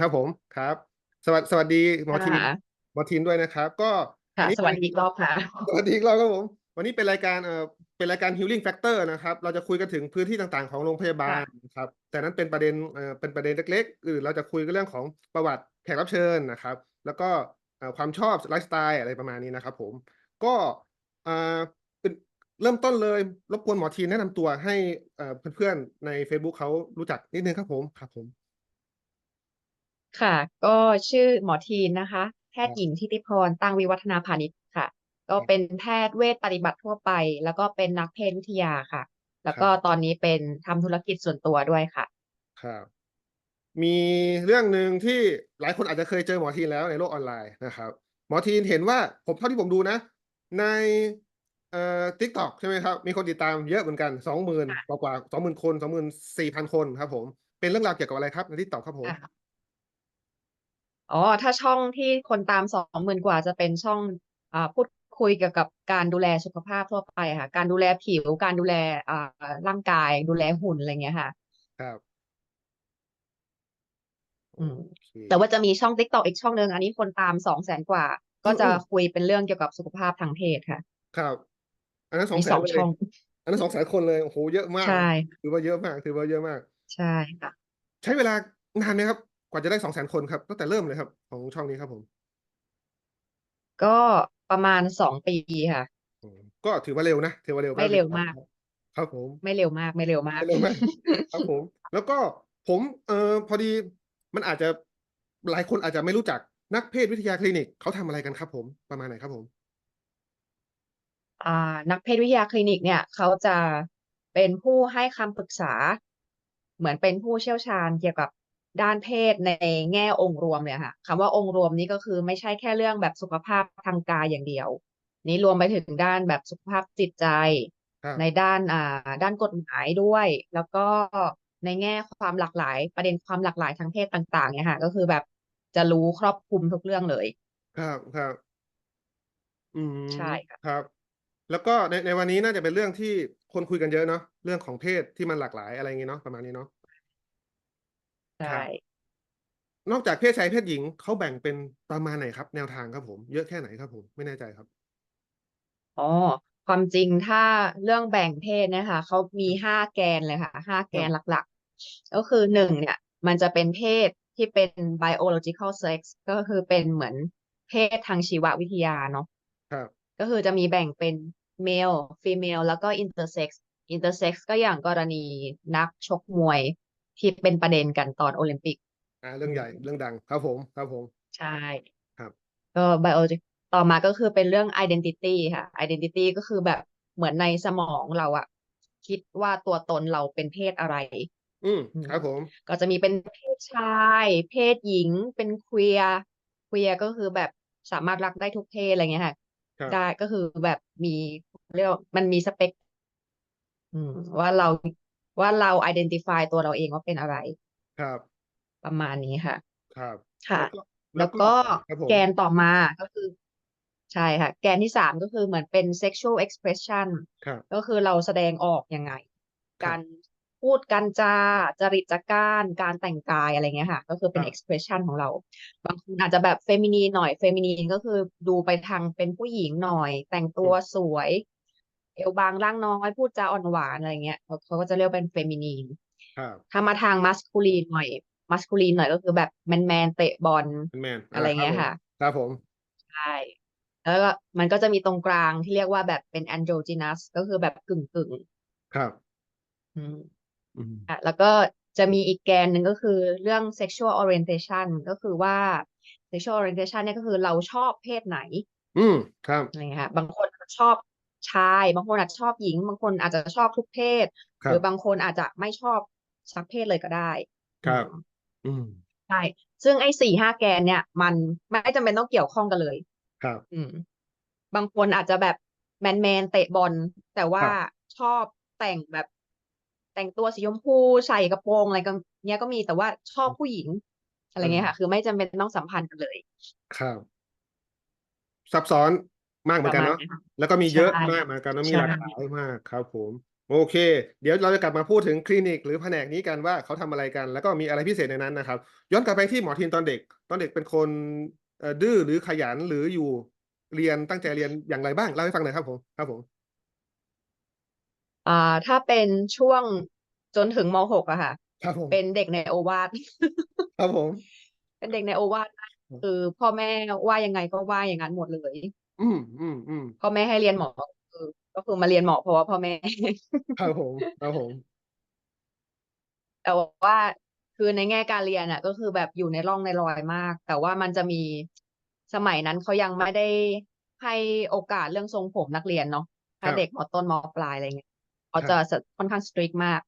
ครับผมครับ สวัสสวัสดีหมอทีนค่ะหมอทีนด้วยนะครับ ก็อัค่ะนนี้สวัสดีอีกรอบค่ะ สวัสดีอีกรอบครับผม วันนี้เป็นรายการเอ่อเป็นรายการ Healing Factor นะครับ เราจะคุยกันถึงพื้นที่ต่างๆของโรงพยาบาลนะครับ แต่นั้นเป็นประเด็นเอ่อเป็นประเด็นเล็กๆอื่นเราจะคุยกันเรื่องของประวัติแขกรับเชิญนะครับ แล้วก็เอ่อความชอบไลฟ์สไตล์อะไรประมาณนี้นะครับ ผม ก็อ่าเป็นเริ่มต้นเลยรบกวนหมอทีนแนะนำตัวให้เอ่อเพื่อนๆใน Facebook เขารู้จักนิดนึงครับผมครับผม ค่ะ ก็ชื่อหมอทีนนะคะ แพทย์หญิงทิติพรตั้งวิวัฒนาพาณิชย์ค่ะ ก็เป็นแพทย์เวชปฏิบัติทั่วไป แล้วก็เป็นนักเพศวิทยาค่ะ แล้วก็ตอนนี้เป็นทำธุรกิจส่วนตัวด้วยค่ะ ครับ มีเรื่องหนึ่งที่หลายคนอาจจะเคยเจอหมอทีนแล้วในโลกออนไลน์นะครับ หมอทีนเห็นว่าผมเท่าที่ผมดูนะ ในเอ่อทิกตอกใช่ไหมครับ มีคนติดตามเยอะเหมือนกันสองหมื่นกว่ากว่าสองหมื่นคนสองหมื่นสี่พันคนครับผม เป็นเรื่องราวเกี่ยวกับอะไรครับในทิกตอกครับผม ค่ะ อ๋อ ถ้าช่องที่คนตามสองหมื่นกว่าจะเป็นช่องอ่าพูดคุยเกี่ยวกับการดูแลสุขภาพทั่วไปค่ะ การดูแลผิว การดูแลอ่าร่างกาย ดูแลหุ่นอะไรเงี้ยค่ะ ครับ อืม โอเคแต่ว่าจะมีช่อง TikTok อีกช่องหนึ่งอันนี้คนตามสองแสนกว่าก็จะอืมคุยเป็นเรื่องเกี่ยวกับสุขภาพทางเพศค่ะ ครับ อันนั้นสองมีแสสนองเลย ช่อง อันนั้นสองแสนคนเลยโอ้โหเยอะมากใช่ ถือว่าเยอะมากถือว่าเยอะมาก ใช่ค่ะ ใช้เวลานานไหมครับ กว่าจะได้สองแสนคนครับตั้งแต่เริ่มเลยครับ ของช่องนี้ครับผม ก็ประมาณสองปีค่ะอืมก็ถือว่าเร็วนะถือว่าเร็วไม่แป๊บเร็ดีวมากครับครับผม ไม่เร็วมากไม่เร็วมากไม่เร็วมากครับผม แล้วก็ผมเอ่อพอดีมันอาจจะหลายคนอาจจะไม่รู้จักนักเพศวิทยาคลินิกเขาทำอะไรกันครับ ผมประมาณไหนครับผม อ่า นักเพศวิทยาคลินิกเนี่ยเขาจะเป็นผู้ให้คำปรึกษา เหมือนเป็นผู้เชี่ยวชาญเกี่ยวกับ ด้านเพศในแง่องค์รวมเลยค่ะคำว่าองค์รวมนี้ก็คือไม่ใช่แค่เรื่องแบบสุขภาพทางกายอย่างเดียว นี้รวมไปถึงด้านแบบสุขภาพจิตใจครับในด้านอ่าด้านกฎหมายด้วย แล้วก็ในแง่ความหลากหลาย ประเด็นความหลากหลายทางเพศต่างๆเนี่ยค่ะ ก็คือแบบจะรู้ครอบคลุมทุกเรื่องเลย ครับครับ อืมใช่ค่ะครับ แล้วก็ในในวันนี้น่าจะเป็นเรื่องที่คนคุยกันเยอะเนาะเรื่องของเพศที่มันหลากหลายอะไรอย่างงี้เนาะประมาณนี้เนาะ ใช่ นอกจากเพศชายเพศหญิงเขาแบ่งเป็นประมาณไหนครับ แนวทางครับผม เยอะแค่ไหนครับผมไม่แน่ใจครับ อ๋อ ความจริงถ้าเรื่องแบ่งเพศเนี่ยค่ะเขามีห้าแกนเลยค่ะห้าแกนหลักๆ ก็คือหนึ่งเนี่ย มันจะเป็นเพศที่เป็น biological sex ก็คือเป็นเหมือนเพศทางชีววิทยาเนาะครับ ก็คือจะมีแบ่งเป็น male female แล้วก็ intersex intersex ก็อย่างกรณีนักชกมวย ที่เป็นประเด็นกันตอนโอลิมปิกอ่าเรื่องใหญ่เรื่องดังครับผมครับผม ใช่ครับก็ biology ต่อมาก็คือเป็นเรื่อง identity ค่ะ identity ก็คือแบบเหมือนในสมองเราอะคิดว่าตัวตนเราเป็นเพศอะไร อืมอืมครับผม ก็จะมีเป็นเพศชาย เพศหญิง เป็นเคลียร์เคลียร์ก็คือแบบสามารถรักได้ทุกเพศอะไรเงี้ยค่ะครับได้ก็คือแบบมีเรียกว่ามันมีสเปคอืมว่าเรา ว่าเรา identify ตัวเราเองว่าเป็นอะไร ครับ ประมาณนี้ค่ะ ครับ ค่ะ แล้แล้ววก็ก็ครับผมแกนต่อมาก็คือ ใช่ค่ะ แกนที่สามก็คือเหมือนเป็น sexual expression ครับก็คือเราแสดงออกยังไงครับการพูดการจาจริตจักร้านการแต่งกายอะไรเงี้ยค่ะ ก็คือเป็นครับ expression ของเรา บางคนอาจจะแบบเฟมินีนหน่อยเฟมินีนก็คือดูไปทางเป็นผู้หญิงหน่อย แต่งตัวสวย เอวบางร่างน้อยพูดจาอ่อนหวานอะไรเงี้ยเขาเขาก็จะเรียกเป็นเฟมินีนครับถ้ามาทางมัสคูลีนหน่อย มัสคูลีนหน่อยก็คือแบบแมนแมนเตะบอลเป็นแมนอะไรเงี้ยค่ะ ครับผมใช่แล้วก็มันก็จะมีตรงกลางที่เรียกว่าแบบเป็น androgynous ก็คือแบบกึ่งกึ่งครับอืมอืมอะแล้วก็จะมีอีกแกนหนึ่งก็คือเรื่อง sexual orientation ก็คือว่า sexual orientation เนี่ยก็คือเราชอบเพศไหน อืมครับอะไรเงี้ยค่ะบางคนอาจจะชอบ ชาย บางคนอาจจะชอบหญิง บางคนอาจจะชอบทุกเพศ ครัหบรือบางคนอาจจะไม่ชอบสักเพศเลยก็ได้ครับอืมอืม ใช่ ซึ่งไอ้สี่ห้าแกนเนี่ยมันไม่จำเป็นต้องเกี่ยวข้องกันเลย ครับ อืม บางคนอาจจะแบบแมนแมนเตะบอล แต่ว่าครับ ชอบแต่งแบบ แต่งตัวสีชมพูใส่กระโปรงอะไรกันเนี้ยก็มี แต่ว่าชอบผู้หญิง อะไรเงี้ยค่ะคือไม่จำเป็นต้องสัมพันธ์กันเลย ครับ ซับซ้อน มากเหมือนกันเนาะประมาณนั้นแล้วก็มีเยอะใช่มากเหมือนกันเนาะมีใช่หลากหลายมากครับผมโอเค เดี๋ยวเราจะกลับมาพูดถึงคลินิกหรือแผนกนี้กันว่าเขาทำอะไรกัน แล้วก็มีอะไรพิเศษในนั้นนะครับ ย้อนกลับไปที่หมอทินตอนเด็ก ตอนเด็กเป็นคนเอ่อดื้อหรือขยันหรืออยู่เรียนตั้งใจเรียนอย่างไรบ้างเล่าให้ฟังหน่อยครับผมครับผมอ่าถ้าเป็นช่วงจนถึงม .6 อะค่ะครับผมเป็นเด็กในโอวาทครับผม เป็นเด็กในโอวาทมากคือพ่อแม่ว่ายังไงก็ว่าอย่างนั้นหมดเลย อืมอืมอืมพ่อแม่ให้เรียนหมอคือก็คือมาเรียนหมอเพราะว่าพ่อแม่ ครับผมครับผม แต่ว่าคือในแง่การเรียนอะ ก็คือแบบอยู่ในร่องในรอยมาก แต่ว่ามันจะมีสมัยนั้นเขายังไม่ได้ให้โอกาสเรื่องทรงผมนักเรียนเนาะถ้าครับเด็กมต้นมปลายอะไรเงี้ยเขาครับจะค่อนข้างสตริกมาก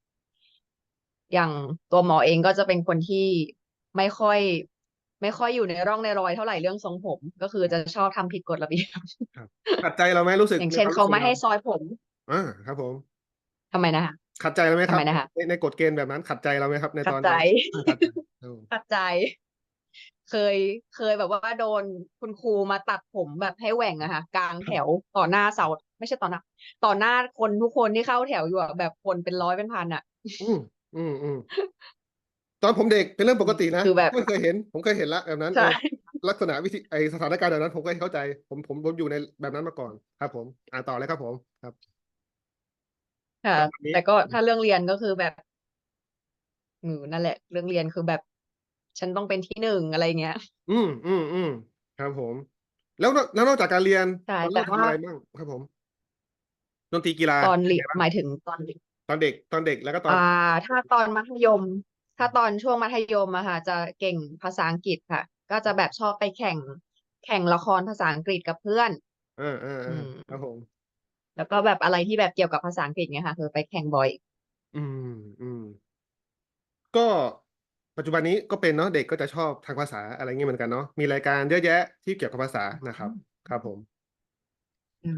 อย่างตัวหมอเองก็จะเป็นคนที่ไม่ค่อย ไม่ค่อยอยู่ในร่องในรอยเท่าไหร่เรื่องทรงผม ก็คือจะชอบทำผิดกฎระเบียบครับขัดใจเราไหมรู้สึก อย่างในเช่นควเขารู้สึกไม่ให้รซอยผมอ่าครับผมทำไมนะคะขัดใจเราไหมครับทำไมนะคะในในกฎเกณฑ์แบบนั้นขัดใจเราไหมครับ ในขัตดอนใจนั้นอ่าขัดใจครับผมตัดใจ เคยเคยแบบว่าโดนคุณครูมาตัดผมแบบให้แหว่งอะค่ะกลางแถวต่อหน้าเสาไม่ใช่ต่อหน้าต่อหน้าคนทุกคนที่เข้าแถวอยู่อะแบบคนเป็นร้อยเป็นพันอะอืมอืมอืม ตอนผมเด็กเป็นเรื่องปกตินะคือแบบไม่เคยเห็น ผมเคยเห็นละแบบนั้น ใช่เออลักษณะวิธีไอสถานการณ์แบบนั้น ผมก็เข้าใจ ผมผมผมอยู่ในแบบนั้นมาก่อนครับ ผม อ่าต่อเลยครับผมครับ ค่ะ ประมาณนี้ แต่ก็ถ้าเรื่องเรียนก็คือแบบอืมนั่นแหละ เรื่องเรียนคือแบบ ฉันต้องเป็นที่หนึ่งอะไรเงี้ย อืมอืมอืมครับผม แล้วนอกแล้วนอกจากการเรียนใช่ตอนแต่เล่นทำว่า อะไรบ้างครับผมดนตรีกีฬาตอนเป็นเรียไงนบ้างหมายถึงตอนเด็กตอนเด็กตอนเด็กแล้วก็ตอน อ่า ถ้าตอนมัธยม ถ้าตอนช่วงมัธยมอะค่ะ จะเก่งภาษาอังกฤษค่ะ ก็จะแบบชอบไปแข่ง แข่งละครภาษาอังกฤษกับเพื่อน อ่าอ่าอือ่าม ครับผม แล้วก็แบบอะไรที่แบบเกี่ยวกับภาษาอังกฤษเนี่ยค่ะ คือไปแข่งบ่อย อืมอืม ก็ปัจจุบันนี้ก็เป็นเนาะเด็กก็จะชอบทางภาษาอะไรเงี้ยเหมือนกันเนาะมีรายการเยอะแยะที่เกี่ยวกับภาษานะครับ ครับผมใช่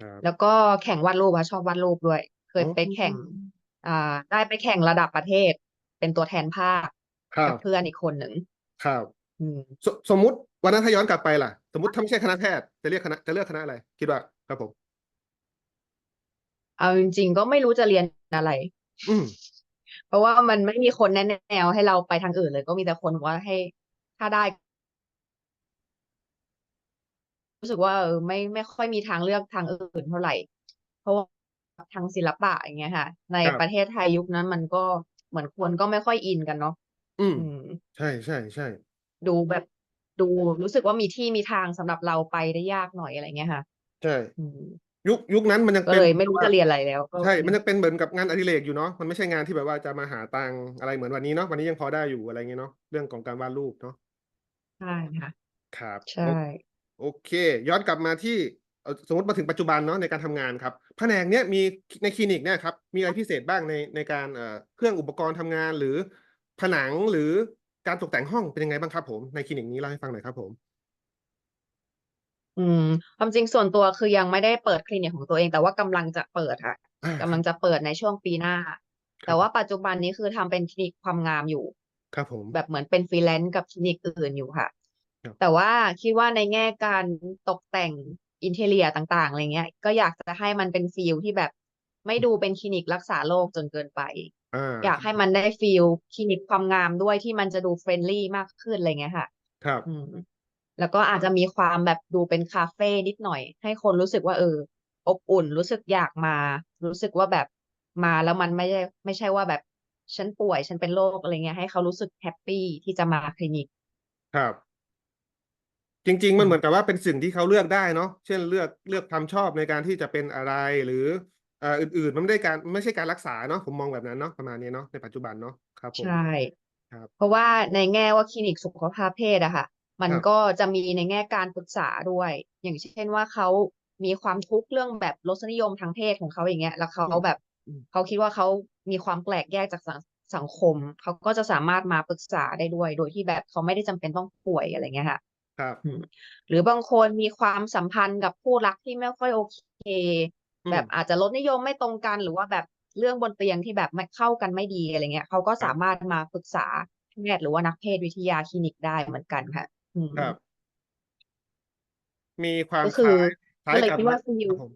ครับแล้วก็แข่งวาดรูปอะชอบวาดรูปด้วย เคยอ๋อไปแข่ง อ่า ได้ไปแข่งระดับประเทศ เป็นตัวแทนภาคครักับบเพื่อนอีกคนหนึ่งครับอืมสสมมุติวันนั้นถ้าย้อนกลับไปล่ะ สมมติถ้าไม่ใช่คณะแพทย์จะเรียกคณะจะเลือกคณะอะไร คิดว่าครับผมเอาจริง ๆ ก็ไม่รู้จะเรียนอะไร อืมเพราะว่ามันไม่มีคนแนะแนวให้เราไปทางอื่นเลย ก็มีแต่คนบอกว่าให้ถ้าได้ รู้สึกว่าเออไม่ไม่ค่อยมีทางเลือกทางอื่นเท่าไหร่ เพราะว่าทางศิลปะอย่างเงี้ยค่ะ ในครับประเทศไทยยุคนั้นมันก็ เหมือนคนก็ไม่ค่อยอินกันเนาะอืม อืม ใช่ใช่ใช่ดูแบบดูรู้สึกว่ามีที่มีทางสำหรับเราไปได้ยากหน่อยอะไรเงี้ยค่ะ ใช่ อืม ยุคยุคนั้นมันยังก็เป็นเลยไม่รู้ว่าจะเรียนอะไรแล้วก็ใช่ มันยังเป็นเหมือนกับงานอดิเรกอยู่เนาะมันไม่ใช่งานที่แบบว่าจะมาหาตังค์อะไรเหมือนวันนี้เนาะวันนี้ยังพอได้อยู่อะไรเงี้ยเนาะเรื่องของการวาดรูปเนาะใช่ค่ะ ครับใช่ โอเค ย้อนกลับมาที่เอ่อ สมมติมาถึงปัจจุบันเนาะในการทำงานครับแผนกเนี้ยมีในคลินิกเนี่ยครับมีอะไรพิเศษบ้างในในการเอ่อเครื่องอุปกรณ์ทำงานหรือผนังหรือการตกแต่งห้องเป็นยังไงบ้างครับ ผมในคลินิกนี้เล่าให้ฟังหน่อยครับผม อืมความจริงส่วนตัวคือยังไม่ได้เปิดคลินิกของตัวเอง แต่ว่ากำลังจะเปิดค่ะอ่ากำลังจะเปิดในช่วงปีหน้าครัแต่บว่าปัจจุบันนี้คือทำเป็นคลินิกความงามอยู่ ครับผม แบบเหมือนเป็นฟรีแลนซ์กับคลินิกอื่นอยู่ค่ะครับแต่ว่าคิดว่าในแง่การตกแต่ง อินเทเรียต่างๆอะไรเงี้ย ก็อยากจะให้มันเป็นฟีลที่แบบไม่ดูเป็นคลินิกรักษาโรคจนเกินไปอ่าอยากให้มันได้ฟีลคลินิกความงามด้วยที่มันจะดูเฟรนลี่มากขึ้นอะไรเงี้ยค่ะ ครับอืมแล้วก็อาจจะมีความแบบดูเป็นคาเฟ่นิดหน่อย ให้คนรู้สึกว่าเออ อบอุ่นรู้สึกอยากมา รู้สึกว่าแบบมาแล้วมันไม่ได้ไม่ใช่ว่าแบบฉันป่วยฉันเป็นโรคอะไรเงี้ยให้เขารู้สึกแฮปปี้ที่จะมาคลินิก ครับ จริง ๆ มันเหมือนกับว่าเป็นสิ่งที่เขาเลือกได้เนาะเช่นเลือกเลือกความชอบในการที่จะเป็นอะไรหรือเอ่ออื่นๆ มันไม่ได้การไม่ใช่การรักษาเนาะผมมองแบบนั้นเนาะประมาณนี้เนาะในปัจจุบันเนาะครับผม ใช่ ครับเพราะว่าในแง่ว่าคลินิกสุขภาพเพศอะค่ะ มันครับก็จะมีในแง่การปรึกษาด้วย อย่างเช่นว่าเขามีความทุกข์เรื่องแบบรสนิยมทางเพศของเขาอย่างเงี้ย แล้วเขาอืมแบบอืม เขาคิดว่าเขามีความแปลกแยกจากสังสังคม เขาก็จะสามารถมาปรึกษาได้ด้วย โดยที่แบบเขาไม่ได้จำเป็นต้องป่วยอะไรเงี้ยค่ะ ครับอืมหรือบางคนมีความสัมพันธ์กับคู่รักที่ไม่ค่อยโอเคอืมแบบอาจจะรสนิยมไม่ตรงกัน หรือว่าแบบเรื่องบนเตียงที่แบบไม่เข้ากันไม่ดีอะไรเงี้ยเขาก็ครับสามารถมาปรึกษาแพทย์หรือว่านักเพศวิทยาคลินิกได้เหมือนกันค่ะอืมครับ มีความก็คือคล้ายคล้ายก็เลยกับคิดว่าฟีคลรับผม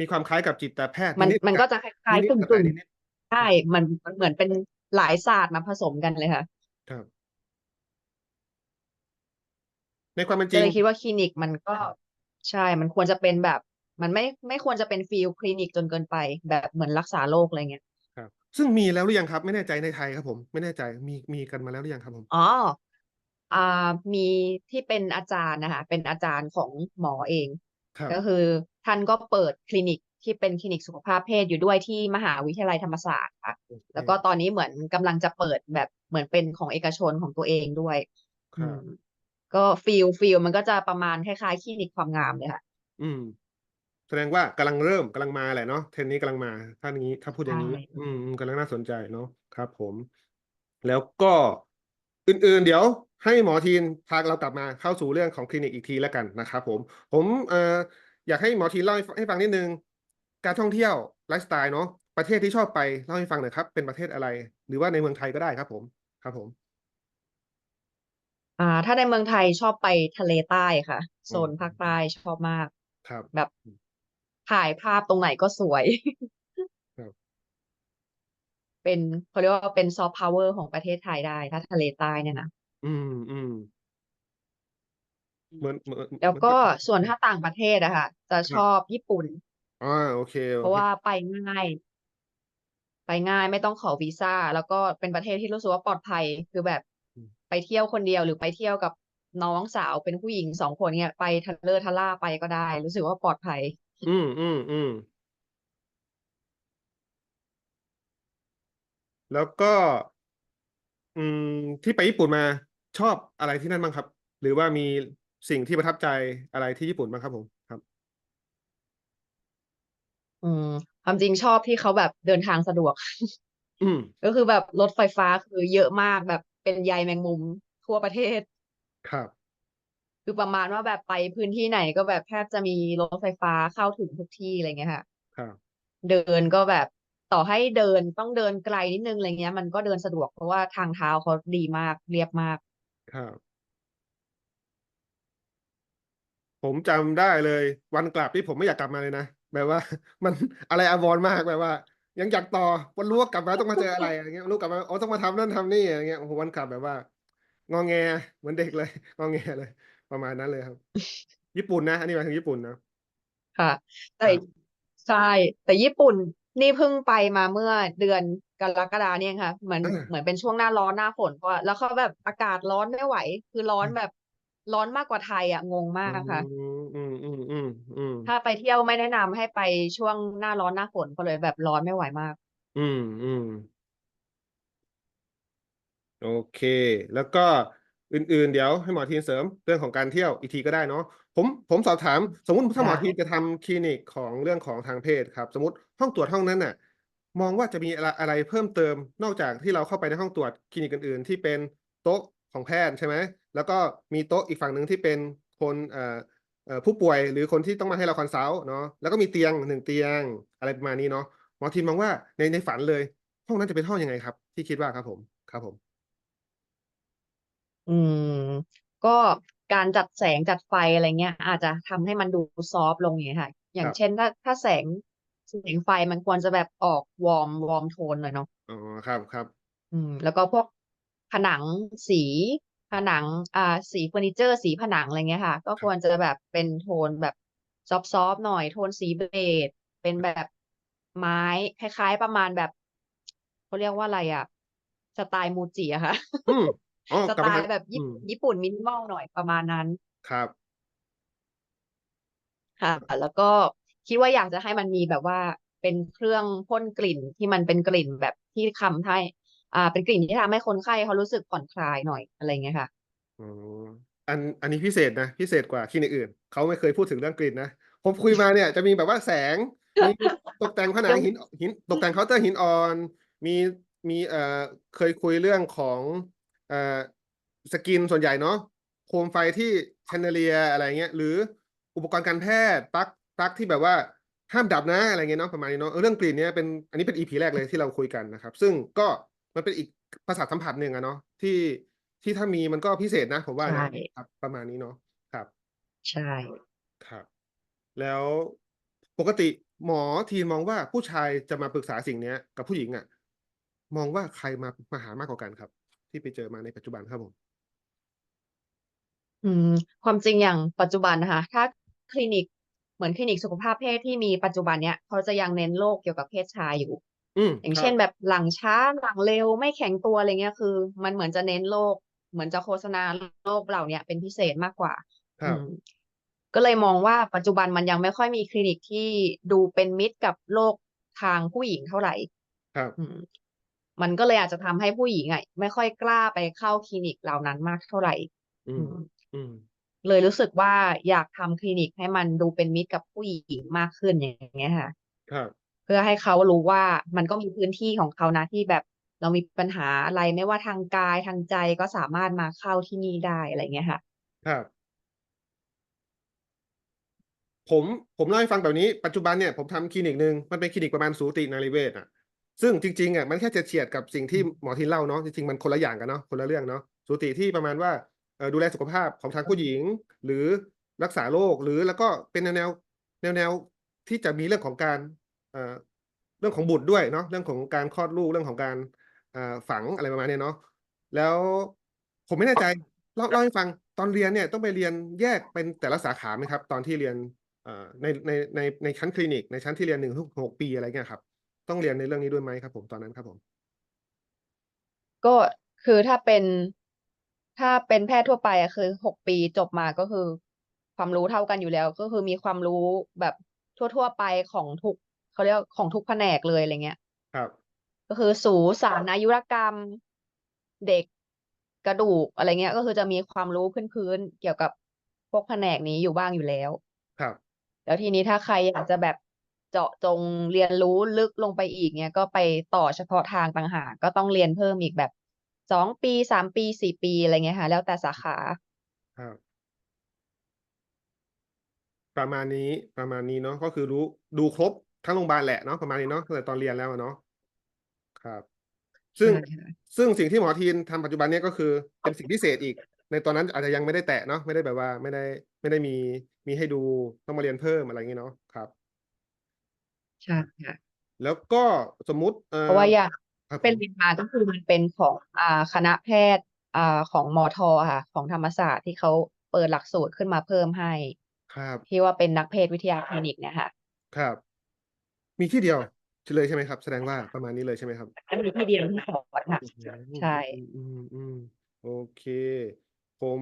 มีความคล้ายกับจิตแพทย์มันนิดๆมันก็จะคล้ายๆนิกึ่ดงๆกึ่งนิดใช่มันมันเหมือนเป็นหลายศาสตร์มาผสมกันเลยค่ะ ๆครับ ในความเป็นจก็ริงเลยคิดว่าคลินิกมันก็ใช่ มันควรจะเป็นแบบ มันไม่ไม่ควรจะเป็นฟิลคลินิกจนเกินไป แบบเหมือนรักษาโรคอะไรเงี้ยครับ ซึ่งมีแล้วหรือยังครับ ไม่แน่ใจในไทยครับผม ไม่แน่ใจมีมีกันมาแล้วหรือยังครับผมอ๋ออ่ามีที่เป็นอาจารย์นะคะเป็นอาจารย์ของหมอเองครับก็คือท่านก็เปิดคลินิกที่เป็นคลินิกสุขภาพเพศอยู่ด้วยที่มหาวิทยาลัยธรรมศาสตร์ค่ะโอเคแล้วก็ตอนนี้เหมือนกำลังจะเปิดแบบเหมือนเป็นของเอกชนของตัวเองด้วยคอืรับม ก็ฟิลฟิลมันก็จะประมาณคล้ายๆคลินิกความงามเลยค่ะ อืม แสดงว่ากำลังเริ่มกำลังมาแหละเนาะเทรนด์นี้กำลังมา ถ้านี้ถ้าพูดอย่างนี้ ใช่อืมอืมกำลังน่าสนใจเนาะครับ ผม แล้วก็อื่นๆ เดี๋ยว ให้หมอทีนพาเรากลับมาเข้าสู่เรื่องของคลินิกอีกทีแล้วกันนะครับผม ผมเอ่ออยากให้หมอทีนเล่าให้ให้ฟังนิดนึง การท่องเที่ยวไลฟ์สไตล์เนาะประเทศที่ชอบไปเล่าให้ฟังหน่อยครับ เป็นประเทศอะไร หรือว่าในเมืองไทยก็ได้ครับ ผม ครับผม อ่า ถ้าในเมืองไทยชอบไปทะเลใต้ค่ะ โซอืมนภาคใต้ชอบมาก ครับแบบถ่ายภาพตรงไหนก็สวย ครับเป็นเขาเรียกว่าเป็นซอฟต์พาวเวอร์ของประเทศไทยได้ ถ้าทะเลใต้เนี่ยนะอืมอืมเหมือนเหมือนแล้วก็เหมือนส่วนถ้าต่างประเทศอะค่ะ จะชอบญี่ปุ่น อ่าโอเคโอเพราะเค ว่าไปง่าย ไปง่ายไม่ต้องขอวีซ่า แล้วก็เป็นประเทศที่รู้สึกว่าปลอดภัยคือแบบอืม ไปเที่ยวคนเดียวหรือไปเที่ยวกับน้องสาวเป็นผู้หญิงสองคนเนี่ยไปทะเลทะล่าไปก็ได้ รู้สึกว่าปลอดภัย อืมอืมอืมแล้วก็ อืม ที่ไปญี่ปุ่นมาชอบอะไรที่นั่นบ้างครับ หรือว่ามีสิ่งที่ประทับใจอะไรที่ญี่ปุ่นบ้างครับผมครับ อืมความจริงชอบที่เขาแบบเดินทางสะดวก อืม ก็คือแบบรถไฟฟ้าคือเยอะมากแบบ เป็นใยแมงมุมทั่วประเทศ ครับ คือประมาณว่าแบบไปพื้นที่ไหนก็แบบแทบจะมีรถไฟฟ้าเข้าถึงทุกที่อะไรเงี้ยค่ะ ครับ เดินก็แบบต่อให้เดินต้องเดินไกลนิดนึงอะไรเงี้ย มันก็เดินสะดวกเพราะว่าทางเท้าเขาดีมากเรียบมาก ครับ ผมจำได้เลย วันกลับที่ผมไม่อยากกลับมาเลยนะแบบว่า มันอะไรอาวรณ์มากแบบว่า ยังอยากต่อวันรู้ว่ากลับมาต้องมาเจออะไรอะไรเงี้ยรู้กลับมาอ๋อต้องมาทำนั่นทำนี่อะไรเงี้ยโอ้โหวันกลับแบบว่างอแงเหมือนเด็กเลยงอแงเลย ประมาณนั้นเลยครับ ญี่ปุ่นนะอันนี้หมายถึงญี่ปุ่นนะค่ะแต่ครับใช่แต่ญี่ปุ่นนี่เพิ่งไปมาเมื่อเดือนกรกฎาเนี่ยค่ะเหมือนอ่าเหมือนเป็นช่วงหน้าร้อนหน้าฝนเพราะว่าแล้วเขาแบบอากาศร้อนไม่ไหว คือร้อนแบบร้อนมากกว่าไทยอะงงมากค่ะ อืมอืม อืมอืมอืมถ้าไปเที่ยวไม่แนะนำให้ไปช่วงหน้าร้อนหน้าฝนเพราะเลยแบบร้อนไม่ไหวมาก อืมอืมโอเค แล้วก็อื่นๆ เดี๋ยวให้หมอทีนเสริมเรื่องของการเที่ยวอีกทีก็ได้เนาะผมผมสอบถาม สมมติถ้าหมอได้ทีนจะทำคลินิกของเรื่องของทางเพศครับ สมมติห้องตรวจห้องนั้นน่ะ มองว่าจะมีอะไรอะไรเพิ่มเติมนอกจากที่เราเข้าไปในห้องตรวจคลินิกอื่นๆ ที่เป็นโต๊ะของแพทย์ใช่ไหมแล้วก็มีโต๊ะอีกฝั่งหนึ่งที่เป็นคนเอ่อเอ่อ ผู้ป่วยหรือคนที่ต้องมาให้เราคอนซัลท์เนาะแล้วก็มีเตียงหนึ่งเตียงอะไรประมาณนี้เนาะหมอทีนมองว่าในในฝันเลย ห้องนั้นจะเป็นห้องยังไงครับ ที่คิดว่าครับผมครับผม อืม ก็การจัดแสงจัดไฟอะไรเงี้ย อาจจะทำให้มันดูซอฟต์ลงอย่างเงี้ยค่ะ อย่าคงรับเช่นถ้าถ้าแสงแสงไฟมันควรจะแบบออกวอร์มวอร์มโทนหน่อยเนาะอ๋อครับครับ อืม แล้วก็พวกผนังสี ผนังอ่าสีเฟอร์นิเจอร์ สีผนังอะไรเงี้ยค่ะ ก็ควรจะแบบเป็นโทนแบบซอฟซอฟหน่อยโทนสีเบจเป็นแบบไม้คล้ายๆประมาณแบบเขาเรียกว่าอะไรอะ สไตล์มูจิอะค่ะอืมอ๋อสกลับไตมาทางล์แบบอืญี่มปุ่นญี่ปุ่นมินิมอลหน่อยประมาณนั้น ครับ ค่ะแล้วก็คิดว่าอยากจะให้มันมีแบบว่าเป็นเครื่องพ่นกลิ่นที่มันเป็นกลิ่นแบบที่ทำให้ อ่า เป็นกลิ่นที่ทำให้คนไข้เขารู้สึกผ่อนคลายหน่อยอะไรเงี้ยค่ะอ๋ออันอันนี้พิเศษนะ พิเศษกว่าคลินิกอื่นเขาไม่เคยพูดถึงเรื่องกลิ่นนะผมคุยมาเนี่ยจะมีแบบว่าแสงมีตกแต่งผนังยังหินหิน ตกแต่งเคาน์เตอร์หินอ่อน มีมีเอ่อเคยคุยเรื่องของเอ่อสกินส่วนใหญ่เนาะโคมไฟที่แชนเดเลียอะไรเงี้ย หรืออุปกรณ์การแพทย์ปลั๊กปลั๊กที่แบบว่าห้ามดับนะอะไรเงี้ยเนาะประมาณนี้เนาะเออเรื่องกลิ่นเนี่ยเป็นอันนี้เป็นอีพีแรกเลยที่เราคุยกันนะครับ ซึ่งก็ มันเป็นอีกประสาทสัมผัสหนึ่งอะเนาะที่ที่ถ้ามีมันก็พิเศษนะผมว่าใช่นะครับ ประมาณนี้เนาะครับ ใช่ ครับ แล้วปกติหมอทีนมองว่าผู้ชายจะมาปรึกษาสิ่งเนี้ย กับผู้หญิงอะมองว่าใครมามาหามากกว่ากันครับ ที่ไปเจอมาในปัจจุบันครับผม อืมความจริงอย่างปัจจุบันนะคะ ถ้าคลินิกเหมือนคลินิกสุขภาพเพศที่มีปัจจุบันเนี้ยเขาจะยังเน้นโรคเกี่ยวกับเพศชายอยู่ อืมอย่างครัเช่นบแบบหลังช้าหลังเร็วไม่แข็งตัวอะไรเงี้ยคือ มันเหมือนจะเน้นโรคเหมือนจะโฆษณาโรคเหล่าเนี้ยเป็นพิเศษมากกว่าครัอืบมก็เลยมองว่าปัจจุบันมันยังไม่ค่อยมีคลินิกที่ดูเป็นมิตรกับโรคทางผู้หญิงเท่าไหร่ครับอืมมันก็เลยอาจจะทำให้ผู้หญิงอะไม่ค่อยกล้าไปเข้าคลินิกเหล่านั้นมากเท่าไหร่อือืมมอืมเลยรู้สึกว่าอยากทำคลินิกให้มันดูเป็นมิตรกับผู้หญิงมากขึ้นอย่างเงี้ยค่ะ ครับเพื่อให้เขารู้ว่ามันก็มีพื้นที่ของเขานะที่แบบเรามีปัญหาอะไรไม่ว่าทางกายทางใจก็สามารถมาเข้าที่นี่ได้อะไรเงี้ยค่ะ ครับ ผมผมเล่าให้ฟังแบบนี้ปัจจุบันเนี่ยผมทำคลินิกหนึ่งมันเป็นคลินิกประมาณสูตินารีเวชอะ ซึ่งจริงๆอะมันแค่จะเฉียดกับสิ่งที่หมอทินเล่าเนาะจริงๆมันคนละอย่างกันเนาะคนละเรื่องเนาะสูติที่ประมาณว่าเอ่อดูแลสุขภาพของทางผู้หญิง หรือรักษาโรคหรือแล้วก็เป็นแนวแนวแนวแนวที่จะมีเรื่องของการ เรื่องของบุตรด้วยเนาะเรื่องของการคลอดลูกเรื่องของการฝังอะไรประมาณเนี้ยเนาะแล้วผมไม่แน่ใจเล่าเล่าให้ฟังตอนเรียนเนี่ยต้องไปเรียนแยกเป็นแต่ละสาขาไหมครับ ตอนที่เรียนในในในในชั้นคลินิก ในชั้นที่เรียนหนึ่งถึงหกปีอะไรเงี้ยครับ ต้องเรียนในเรื่องนี้ด้วยไหมครับ ผมตอนนั้นครับผม ก็คือถ้าเป็นถ้าเป็นแพทย์ทั่วไปอะคือหกปีจบมาก็คือ ความรู้เท่ากันอยู่แล้ว ก็คือมีความรู้แบบทั่ว ๆ ไปของทุก เขาเรียกว่าของทุกแผนกเลยอะไรเงี้ย ครับ ก็คือสูสารอายุรกรรม เด็กกระดูกอะไรเงี้ย ก็คือจะมีความรู้พื้นๆเกี่ยวกับพวกแผนกนี้อยู่บ้างอยู่แล้ว ครับ แล้วทีนี้ถ้าใครอยากจะแบบเจาะจงเรียนรู้ลึกลงไปอีกเนี่ยก็ไปต่อเฉพาะทางต่างหากก็ต้องเรียนเพิ่มอีกแบบสองปีสามปีสี่ปีอะไรเงี้ยค่ะ แล้วแต่สาขา ครับ ประมาณนี้ประมาณนี้เนาะก็คือรู้ดูครบ ทั้งโรงพยาบาลแหละเนาะประมาณนี้เนาะตั้งแต่ตอนเรียนแล้วอะเนาะครับ ซึ่ง ใช่ค่ะซึ่งสิ่งที่หมอทีนทำปัจจุบันเนี้ก็คือเป็นสิ่งพิเศษอีก ในตอนนั้นอาจจะยังไม่ได้แตะเนาะไม่ได้แบบว่าไม่ได้ไม่ได้มีมีให้ดูต้องมาเรียนเพิ่มอะไรอย่างงี้เนาะครับ ใช่ค่ะแล้วก็สมมุติเอ่เพราะว่าออย่างครับผเป็นมเรียนมาก็คือมันเป็นของอ่าคณะแพทย์อ่าของมอทอค่ะ ของธรรมศาสตร์ที่เขาเปิดหลักสูตรขึ้นมาเพิ่มให้ ครับที่ว่าเป็นนักเพศวิทยาคลินิกเนี่ยค่ะ ครับ มีที่เดียวเลยใช่ไหมครับ แสดงว่าประมาณนี้เลยใช่ไหมครับอันนี้ที่เดียวที่สอนค่ะอืมใช่ อืมอืมโอเค ผม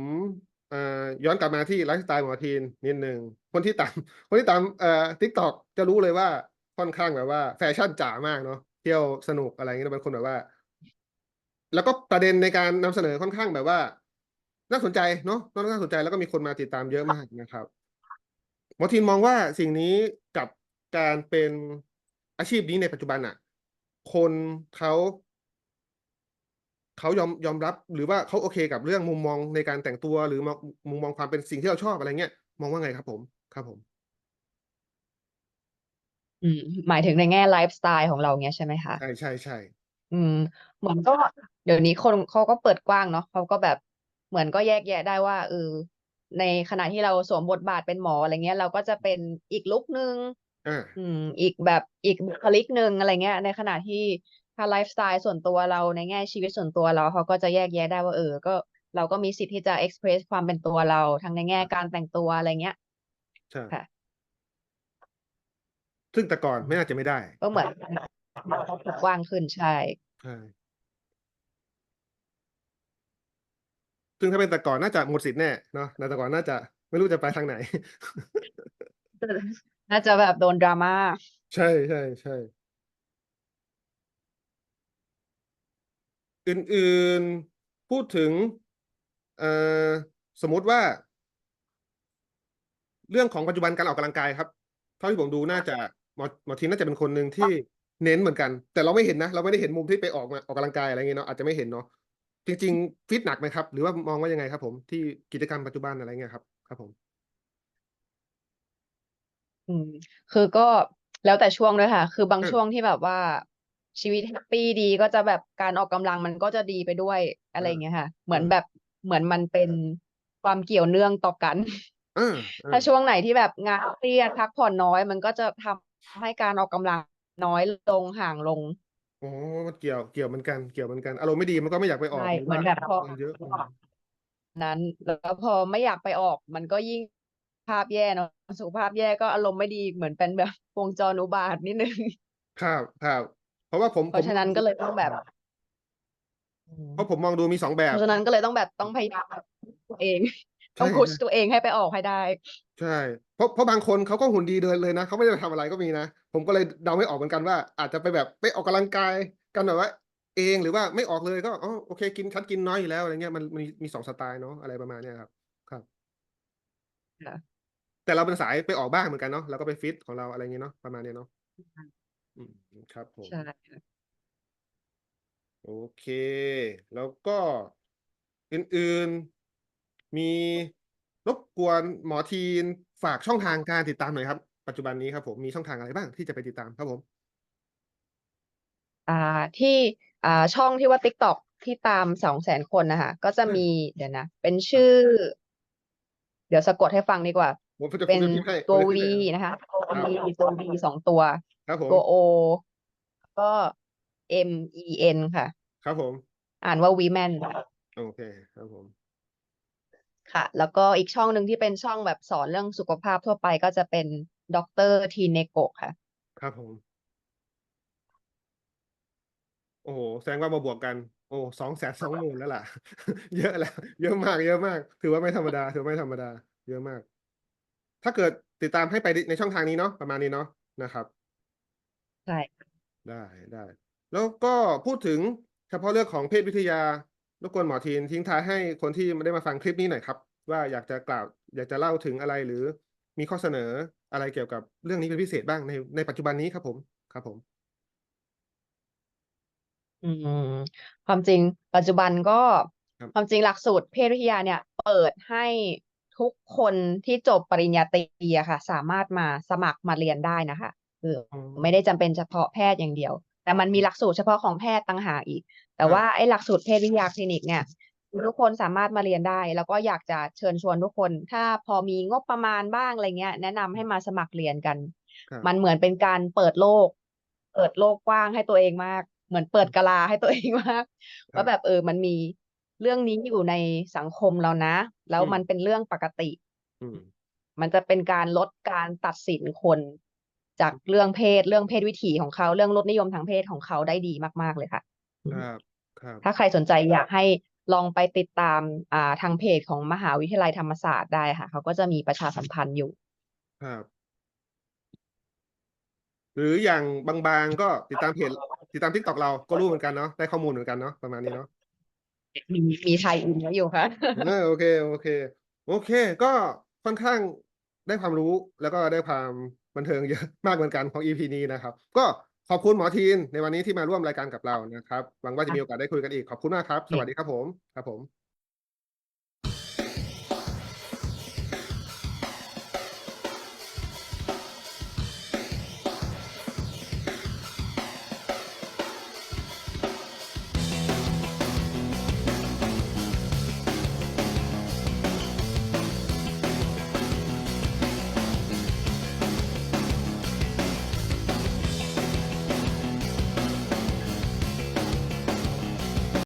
อ่าย้อนกลับมาที่ไลฟ์สไตล์หมอทีนนิดนึงคนที่ตามคนที่ตามเอ่อทิกตอกจะรู้เลยว่าค่อนข้างแบบว่า แฟชั่นจ๋ามากเนาะเที่ยวสนุกอะไรเงี้ยเป็นคนแบบว่า แล้วก็ประเด็นในการนำเสนอค่อนข้างแบบว่า น่าสนใจเนาะน่าสนใจแล้วก็มีคนมาติดตามเยอะมากนะครับหมอทีนมองว่าสิ่งนี้กับการเป็น อาชีพนี้ในปัจจุบันอะคนเขาเขายอมยอมรับหรือว่าเขาโอเคกับเรื่องมุมมองในการแต่งตัวหรือมองมุมมองความเป็นสิ่งที่เราชอบอะไรเงี้ยมองว่าไงครับผมครับผม อืม หมายถึงในแง่ไลฟ์สไตล์ของเราเงี้ยใช่ไหมคะ ใช่ใช่ใช่อืม เหมือนก็เดี๋ยวนี้คนเขาก็เปิดกว้างเนาะเขาก็แบบเหมือนก็แยกแยะได้ว่าเออในขณะที่เราสวมบทบาทเป็นหมออะไรเงี้ย เราก็จะเป็นอีกลุคนึง อ่า อืม อีกแบบอีกบุคลิกหนึ่งอะไรเงี้ย ในขณะที่ถ้าไลฟ์สไตล์ส่วนตัวเราในแง่ชีวิตส่วนตัวเราเขาก็จะแยกแยะได้ว่าเออ ก็เราก็มีสิทธิ์ที่จะเอ็กซ์เพรสความเป็นตัวเราทั้งในแง่การแต่งตัวอะไรเงี้ยใช่ ค่ะ ซึ่งแต่ก่อนไม่น่าจะไม่ได้ก็เหมือนมันก็เปิดกว้างขึ้นใช่ ใช่ซึ่งถ้าเป็นแต่ก่อนน่าจะหมดสิทธิ์แน่เนาะแต่ก่อนน่าจะไม่รู้จะไปทางไหน น่าจะแบบโดนดราม่าใช่ใช่ใช่อื่นๆ พูดถึงเอ่อสมมุติว่า เรื่องของปัจจุบันการออกกำลังกายครับ เท่าที่ผมดูน่าจะหมอหมอทีนน่าจะเป็นคนหนึ่งที่เน้นเหมือนกัน แต่เราไม่เห็นนะ เราไม่ได้เห็นมุมที่ไปออกมาออกกำลังกายอะไรเงี้ยเนาะอาจจะไม่เห็นเนาะจริง ๆ ฟิตหนักไหมครับ หรือว่ามองว่ายังไงครับ ผมที่กิจกรรมปัจจุบันอะไรเงี้ยครับครับผม อืม คือก็แล้วแต่ช่วงด้วยค่ะ คือบางเออช่วงที่แบบว่าชีวิตแฮปปี้ดีก็จะแบบการออกกำลังมันก็จะดีไปด้วยอะไรอย่างเงี้ยค่ะ เหมือนเออแบบเหมือนมันเป็นความเกี่ยวเนื่องต่อกันอ่าอ่าถ้าช่วงไหนที่แบบงานเครียดพักผ่อนน้อย มันก็จะทให้การออกกำลังน้อยลงห่างลงโอ้มันเกี่ยวเกี่ยวเหมือนกันเกี่ยวเหมือนกันอารมณ์ไม่ดีมันก็ไม่อยากไปออกใช่หรือเหมือนว่าแบบพอมันเยอะอืมนั้น แล้วพอไม่อยากไปออกมันก็ยิ่ง ภาพแย่เนอะสุขภาพแย่ก็อารมณ์ไม่ดีเหมือนเป็นแบบวงจรอุบาทนิดนึงครับครับเพราะว่าผมเพผมราะฉะนั้นก็เลยต้องแบบอืมเพราะผมมองดูมีสองแบเพบราะฉะนั้นก็เลยต้องแบบต้องพยายามตัวเองใช่ต้องพุชใช่ตัวเองให้ไปออกให้ได้ ใช่เพราะเพราะบางคนเขาก็หุ่นดีเดินเลยนะเขาไม่ได้ไปทำอะไรก็มีนะ ผมก็เลยเดาไม่ออกเหมือนกันว่า อาจจะไปแบบไปออกกำลังกายกันแบบว่าเองหรือว่าไม่ออกเลยก็อ๋อโอเค กินฉันกินน้อยอยู่แล้วอะไรเงี้ยมันมีมีสองสไตล์เนาะอะไรประมาณเนี้ยครับ ครับค่ะ แต่เราเป็นสายไปออกบ้างเหมือนกันเนาะเราก็ไปฟิตของเราอะไรเงี้ยเนาะประมาณเนี้ยเนาะอืมครับผมใช่ค่ะโอเค แล้วก็อื่นๆ มีรบกวนหมอทีนฝากช่องทางการติดตามหน่อยครับ ปัจจุบันนี้ครับผมมีช่องทางอะไรบ้างที่จะไปติดตามครับผม อ่าที่อ่าช่องที่ว่า TikTok ที่ตามสองแสนคนนะคะก็จะอืมมีเดี๋ยวนะ เป็นชื่อ เดี๋ยวสะกดให้ฟังดีกว่า ผมจะเป็นผมจะพิมพ์ให้ตัวผมจะพิมพ์ V ให้นะคะตัวครับ V ตัว V สองตัวครับผมตัว O ก็ M E N ค่ะ ครับผม อ่านว่า Women โอเคครับผม ค่ะ แล้วก็อีกช่องหนึ่งที่เป็นช่องแบบสอนเรื่องสุขภาพทั่วไปก็จะเป็นด็อกเตอร์ทีเนโกะค่ะ ครับผม โอ้โห แสดงว่ามาบวกกัน โอ้สองแสนสองหมื่นแล้วล่ะ เยอะแล้ว เยอะมาก เยอะมาก ถือว่าไม่ธรรมดา ถือว่าไม่ธรรมดา เยอะมาก ถ้าเกิดติดตามให้ไปในช่องทางนี้เนาะประมาณนี้เนาะนะครับ ใช่ ได้ได้ แล้วก็พูดถึงเฉพาะเรื่องของเพศวิทยารบกวนหมอทีนทิ้งท้ายให้คนที่ไม่ได้มาฟังคลิปนี้หน่อยครับ ว่าอยากจะกล่าว อยากจะเล่าถึงอะไรหรือมีข้อเสนออะไรเกี่ยวกับเรื่องนี้เป็นพิเศษบ้างในในปัจจุบันนี้ครับผมครับผม อืม ความจริงปัจจุบันก็ครับ ความจริงหลักสูตรเพศวิทยาเนี่ย เปิดให้ ทุกคนที่จบปริญญาตรีอะค่ะ สามารถมาสมัครมาเรียนได้นะคะคืออ๋อไม่ได้จำเป็นเฉพาะแพทย์อย่างเดียว แต่มันมีหลักสูตรเฉพาะของแพทย์ต่างหากอีก แต่ครับว่าไอ้หลักสูตรเพศวิทยาคลินิกเนี่ยทุกคนสามารถมาเรียนได้ แล้วก็อยากจะเชิญชวนทุกคน ถ้าพอมีงบประมาณบ้างอะไรเงี้ย แนะนำให้มาสมัครเรียนกันครับมันเหมือนเป็นการเปิดโลก เปิดโลกกว้างให้ตัวเองมาก เหมือนเปิดกะลาให้ตัวเองมากครับว่าแบบเออมันมี เรื่องนี้อยู่ในสังคมเรานะ แล้วอืมมันเป็นเรื่องปกติอืมมันจะเป็นการลดการตัดสินคน จากเรื่องเพศเรื่องเพศวิถีของเขา เรื่องรสนิยมทางเพศของเขาได้ดีมาก ๆ เลยค่ะอืคมรับครับถ้าใครสนใจอยากให้ลองไปติดตามอ่าทางเพจของมหาวิทยาลัยธรรมศาสตร์ได้ค่ะ เขาก็จะมีประชาสัมพันธ์อยู่ครับหรืออย่างบางๆก็ติดตามเพจติดตามทิกตอกเราก็รู้เหมือนกันเนาะได้ข้อมูลเหมือนกันเนาะประมาณนี้เนาะ มีมีไทยอินไว้อยู่ค่ะเออโอเคโอเค โอเค ก็ค่อนข้างได้ความรู้แล้วก็ได้ความบันเทิงเยอะมากเหมือนกันของ EP นี้นะครับ ก็ขอบคุณหมอทีนในวันนี้ที่มาร่วมรายการกับเรานะครับหวังว่าจะมีโอกาสได้คุยกันอีกขอบคุณมากครับ สวัสดีครับผมครับผม